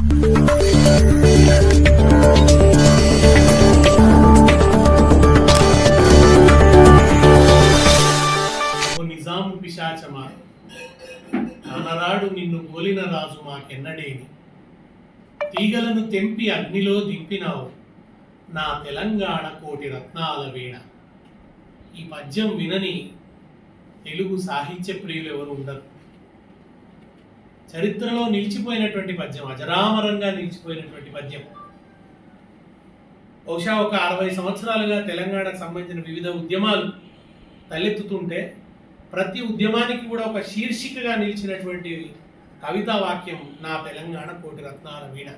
ఓ నిజాము పిశాచమా? నానరాడు నిన్ను పోలిన రాజు మాకెన్నడేని? తీగలను తెంపి అగ్నిలో దింపినావు. నా తెలంగాణ కోటి రత్నాల వీణ. ఈ పద్యం వినని తెలుగు సాహిత్య ప్రియులు ఎవరు ఉండరు? చరిత్రలో నిలిచిపోయినటువంటి పద్యం అజరామరంగా నిలిచిపోయినటువంటి పద్యం. బహుశా ఒక అరవై సంవత్సరాలుగా తెలంగాణకు సంబంధించిన వివిధ ఉద్యమాలు తలెత్తుతుంటే ప్రతి ఉద్యమానికి కూడా ఒక శీర్షికగా నిలిచినటువంటి కవితా వాక్యం నా తెలంగాణ కోటి రత్నాల వీణ.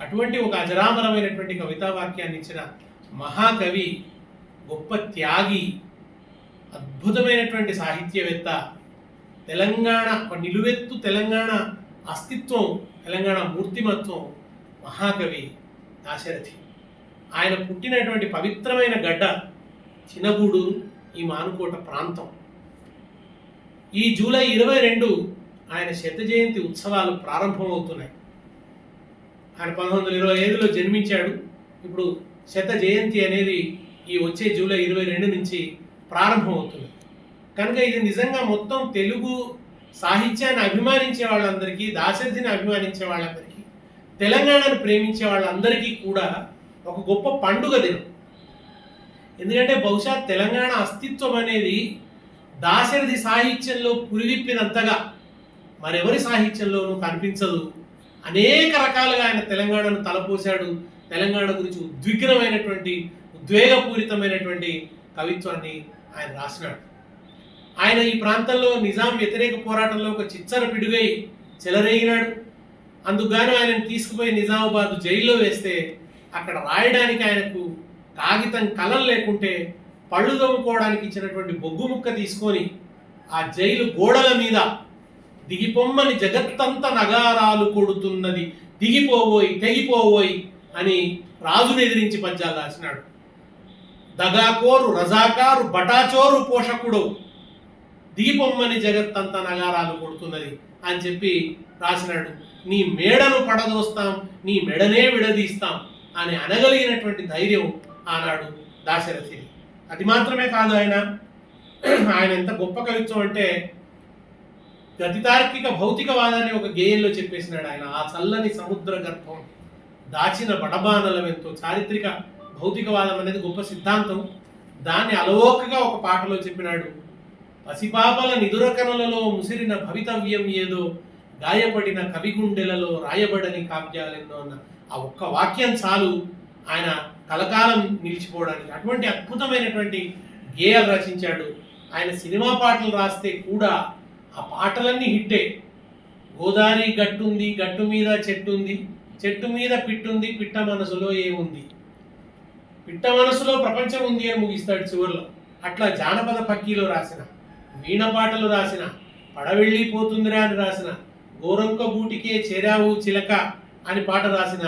అటువంటి ఒక అజరామరమైనటువంటి కవితా వాక్యాన్ని ఇచ్చిన మహాకవి గొప్ప త్యాగి అద్భుతమైనటువంటి సాహిత్యవేత్త తెలంగాణ ఒక నిలువెత్తు తెలంగాణ అస్తిత్వం తెలంగాణ మూర్తిమత్వం మహాకవి దాశరథి. ఆయన పుట్టినటువంటి పవిత్రమైన గడ్డ చిన్నగూడూరు ఈ మానుకోట ప్రాంతం. ఈ జూలై ఇరవై రెండు ఆయన శత జయంతి ఉత్సవాలు ప్రారంభమవుతున్నాయి. ఆయన పంతొమ్మిది వందల ఇరవై ఐదులో జన్మించాడు. ఇప్పుడు శత జయంతి అనేది ఈ వచ్చే జూలై ఇరవై రెండు నుంచి ప్రారంభమవుతుంది. కనుక ఇది నిజంగా మొత్తం తెలుగు సాహిత్యాన్ని అభిమానించే వాళ్ళందరికీ దాశరథిని అభిమానించే వాళ్ళందరికీ తెలంగాణను ప్రేమించే వాళ్ళందరికీ కూడా ఒక గొప్ప పండుగ దినం. ఎందుకంటే బహుశా తెలంగాణ అస్తిత్వం అనేది దాశరథి సాహిత్యంలో పురివిప్పినంతగా మరెవరి సాహిత్యంలోనూ కనిపించదు. అనేక రకాలుగా ఆయన తెలంగాణను తలపోశాడు. తెలంగాణ గురించి ఉద్విగ్నమైనటువంటి ఉద్వేగపూరితమైనటువంటి కవిత్వాన్ని ఆయన రాసినాడు. ఆయన ఈ ప్రాంతంలో నిజాం వ్యతిరేక పోరాటంలో ఒక చిచ్చర పిడుగై చెలరేగినాడు. అందుకుగాను ఆయనను తీసుకుపోయి నిజామాబాద్ జైల్లో వేస్తే అక్కడ రాయడానికి ఆయనకు కాగితం కలం లేకుంటే పళ్ళు తవ్వుకోవడానికి ఇచ్చినటువంటి బొగ్గు ముక్క తీసుకొని ఆ జైలు గోడల మీద దిగిపొమ్మని జగత్తంత నగారాలు కొడుతున్నది. దిగిపోవోయ్ తెగిపోవోయ్ అని రాజును ఎదిరించి పద్యాలు రాసినాడు. దగాకోరు రజాకారు బటాచోరు పోషకుడు దీపమ్మని జగత్తంత నగారాలు కొడుతున్నది అని చెప్పి రాసినాడు. నీ మేడను పడదోస్తాం నీ మెడనే విడదీస్తాం అని అనగలిగినటువంటి ధైర్యం ఆనాడు దాశరథిని అది మాత్రమే కాదు ఆయన. ఆయన ఎంత గొప్ప కవిత్వం అంటే గతితార్కిక భౌతికవాదాన్ని ఒక గేయంలో చెప్పేసినాడు ఆయన. ఆ చల్లని సముద్ర గర్భం దాచిన బడబానలమెంతో చారిత్రక భౌతికవాదం అనేది గొప్ప సిద్ధాంతం. దాన్ని అలవోకగా ఒక పాటలో చెప్పినాడు పసిపాపల నిదురకనులలో ముసిరిన భవితవ్యం ఏదో గాయపడిన కవిగుండెలలో రాయబడని కావ్యాలెన్నో అన్న ఆ ఒక్క వాక్యం చాలు. ఆయన కలకాలం నిలిచిపోవడానికి అటువంటి అద్భుతమైనటువంటి గేయాలు రచించాడు. ఆయన సినిమా పాటలు రాస్తే కూడా ఆ పాటలన్నీ హిట్టే. గోదావరి గట్టుంది గట్టు మీద చెట్టు ఉంది చెట్టు మీద పిట్టుంది పిట్ట మనసులో ఏముంది? పిట్ట మనసులో ప్రపంచం ఉంది అని ముగిస్తాడు చివరిలో. అట్లా జానపద పక్కీలో రాసిన వీణపాటలు రాసిన పడవెళ్ళిపోతుందిరా అని రాసిన గోరంక బూటికే చేరావు చిలక అని పాట రాసిన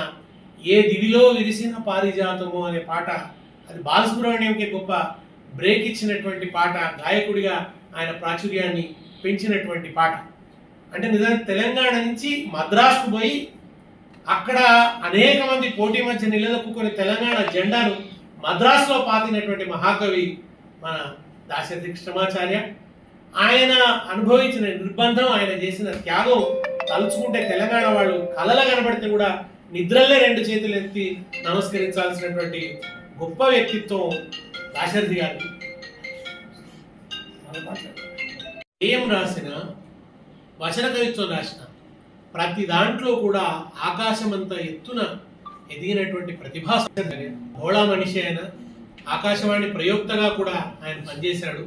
ఏ దివిలో విరిసిన పారిజాతము అనే పాట అది బాలసుబ్రహ్మణ్యంకి గొప్ప బ్రేక్ ఇచ్చినటువంటి పాట గాయకుడిగా ఆయన ప్రాచుర్యాన్ని పెంచినటువంటి పాట. అంటే నిజంగా తెలంగాణ నుంచి మద్రాసుకు పోయి అక్కడ అనేక మంది పోటీ మధ్య నిలదొక్కుని తెలంగాణ జెండాను మద్రాసులో పాతినటువంటి మహాకవి మన దాశరథి కృష్ణమాచార్య ఆయన అనుభవించిన నిర్బంధం ఆయన చేసిన త్యాగం తలుచుకుంటే తెలంగాణ వాళ్ళు కలల కనబడితే కూడా నిద్రలే రెండు చేతులు ఎత్తి నమస్కరించాల్సినటువంటి గొప్ప వ్యక్తిత్వం దాశరథి గారికి ఏం రాసిన వచన కవిత్వం రాసిన ప్రతి దాంట్లో కూడా ఆకాశమంత ఎత్తున ఎదిగినటువంటి ప్రతిభా భోళా మనిషి ఆయన. ఆకాశవాణి ప్రయోక్తగా కూడా ఆయన పనిచేశాడు.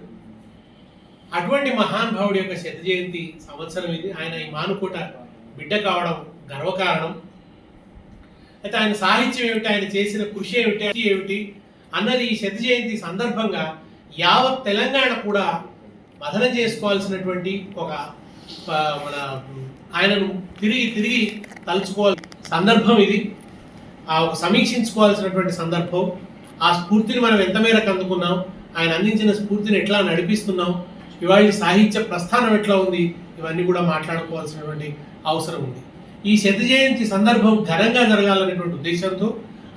అటువంటి మహానుభావుడి యొక్క శత జయంతి సంవత్సరం ఇది. ఆయన ఈ మానుకోట బిడ్డ కావడం గర్వకారణం. అయితే ఆయన సాహిత్యం ఏమిటి? ఆయన చేసిన కృషి ఏమిటి? ఏమిటి? అన్నది ఈ శత జయంతి సందర్భంగా యావత్ తెలంగాణ కూడా మదన చేసుకోవాల్సినటువంటి ఒక మన ఆయనను తిరిగి తిరిగి తలుచుకోవాలి సందర్భం ఇది. ఆ ఒక సమీక్షించుకోవాల్సినటువంటి సందర్భం. ఆ స్ఫూర్తిని మనం ఎంత మేరకు అందుకున్నాం? ఆయన అందించిన స్ఫూర్తిని ఎట్లా నడిపిస్తున్నాం? ఇవాళ సాహిత్య ప్రస్థానం ఎట్లా ఉంది? ఇవన్నీ కూడా మాట్లాడుకోవాల్సినటువంటి అవసరం ఉంది. ఈ శత జయంతి సందర్భం ఘనంగా జరగాలనేటువంటి ఉద్దేశంతో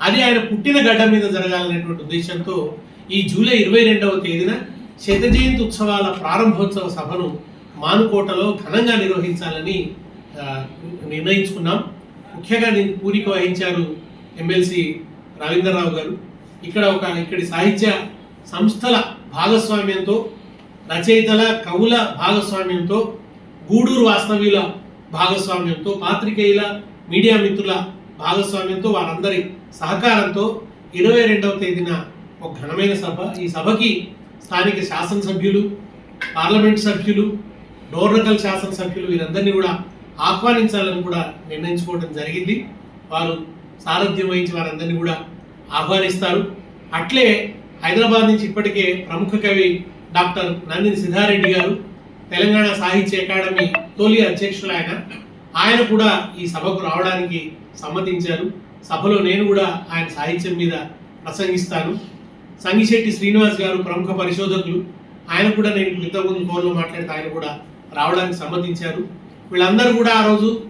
అది ఆయన పుట్టిన గడ్డ మీద జరగాలనేటువంటి ఉద్దేశంతో ఈ జూలై ఇరవై రెండవ తేదీన శత జయంతి ఉత్సవాల ప్రారంభోత్సవ సభను మానుకోటలో ఘనంగా నిర్వహించాలని నిర్ణయించుకున్నాం. ముఖ్యంగా దీనికి పూరిక వహించారు ఎమ్మెల్సీ రవీంద్రరావు గారు. ఇక్కడ ఒక ఇక్కడి సాహిత్య సంస్థల భాగస్వామ్యంతో రచయితల కవుల భాగస్వామ్యంతో గూడూరు వాస్తవ్యుల భాగస్వామ్యంతో పాత్రికేయుల మీడియా మిత్రుల భాగస్వామ్యంతో వారందరి సహకారంతో ఇరవై రెండవ తేదీన ఒక ఘనమైన సభ. ఈ సభకి స్థానిక శాసనసభ్యులు పార్లమెంట్ సభ్యులు డోర్నకల్ శాసనసభ్యులు వీరందరినీ కూడా ఆహ్వానించాలని కూడా నిర్ణయించుకోవడం జరిగింది. వారు సారథ్యం వహించి వారందరినీ కూడా ఆహ్వానిస్తారు. అట్లే హైదరాబాద్ నుంచి ఇప్పటికే ప్రముఖ కవి డాక్టర్ నందిని సిద్ధారెడ్డి గారు తెలంగాణ సాహిత్య అకాడమీ తొలి అధ్యక్షులు ఆయన. ఆయన కూడా ఈ సభకు రావడానికి సమ్మతించారు. సభలో నేను కూడా ఆయన సాహిత్యం మీద ప్రసంగిస్తాను. సంగిశెట్టి శ్రీనివాస్ గారు ప్రముఖ పరిశోధకులు. ఆయన కూడా నేను ఇప్పుడు ఇంతకుముందు ఫోన్లో మాట్లాడితే ఆయన కూడా రావడానికి సమ్మతించారు. వీళ్ళందరూ కూడా ఆ రోజు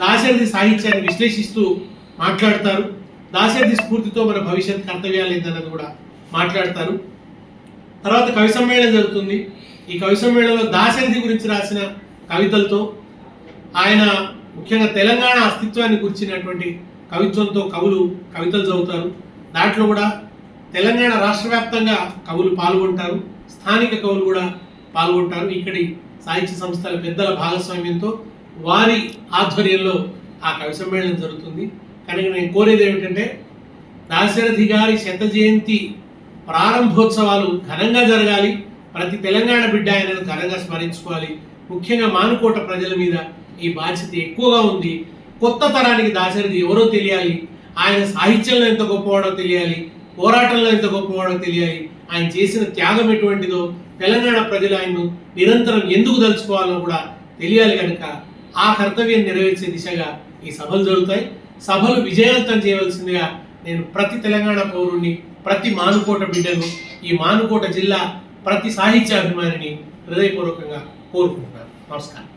దాశరథి సాహిత్యాన్ని విశ్లేషిస్తూ మాట్లాడతారు. దాశరథి స్ఫూర్తితో మన భవిష్యత్ కర్తవ్యాలు ఏందన్నది కూడా మాట్లాడతారు. తర్వాత కవి సమ్మేళనం జరుగుతుంది. ఈ కవి సమ్మేళనంలో దాశరథి గురించి రాసిన కవితలతో ఆయన ముఖ్యంగా తెలంగాణ అస్తిత్వాన్ని గురించినటువంటి కవిత్వంతో కవులు కవితలు చదువుతారు. దాంట్లో కూడా తెలంగాణ రాష్ట్ర వ్యాప్తంగా కవులు పాల్గొంటారు. స్థానిక కవులు కూడా పాల్గొంటారు. ఇక్కడి సాహిత్య సంస్థల పెద్దల భాగస్వామ్యంతో వారి ఆధ్వర్యంలో ఆ కవి సమ్మేళనం జరుగుతుంది. కనుక నేను కోరేది ఏమిటంటే దాశరథి గారి శత జయంతి ప్రారంభోత్సవాలు ఘనంగా జరగాలి. ప్రతి తెలంగాణ బిడ్డ ఆయనను ఘనంగా స్మరించుకోవాలి. ముఖ్యంగా మానుకోట ప్రజల మీద ఈ బాధ్యత ఎక్కువగా ఉంది. కొత్త తరానికి దాచరిది ఎవరో తెలియాలి. ఆయన సాహిత్యంలో ఎంత గొప్పవాడో తెలియాలి. పోరాటంలో ఎంత గొప్పవాడో తెలియాలి. ఆయన చేసిన త్యాగం ఎటువంటిదో తెలంగాణ ప్రజలు ఆయన్ను నిరంతరం ఎందుకు దలుచుకోవాలో కూడా తెలియాలి కనుక ఆ కర్తవ్యం నెరవేర్చే దిశగా ఈ సభలు జరుగుతాయి. సభలు విజయవంతం చేయవలసిందిగా నేను ప్రతి తెలంగాణ పౌరుణ్ణి ప్రతి మానుకోట బిడ్డను ఈ మానుకోట జిల్లా ప్రతి సాహిత్యాభిమానిని హృదయపూర్వకంగా కోరుకుంటున్నాను. నమస్కారం.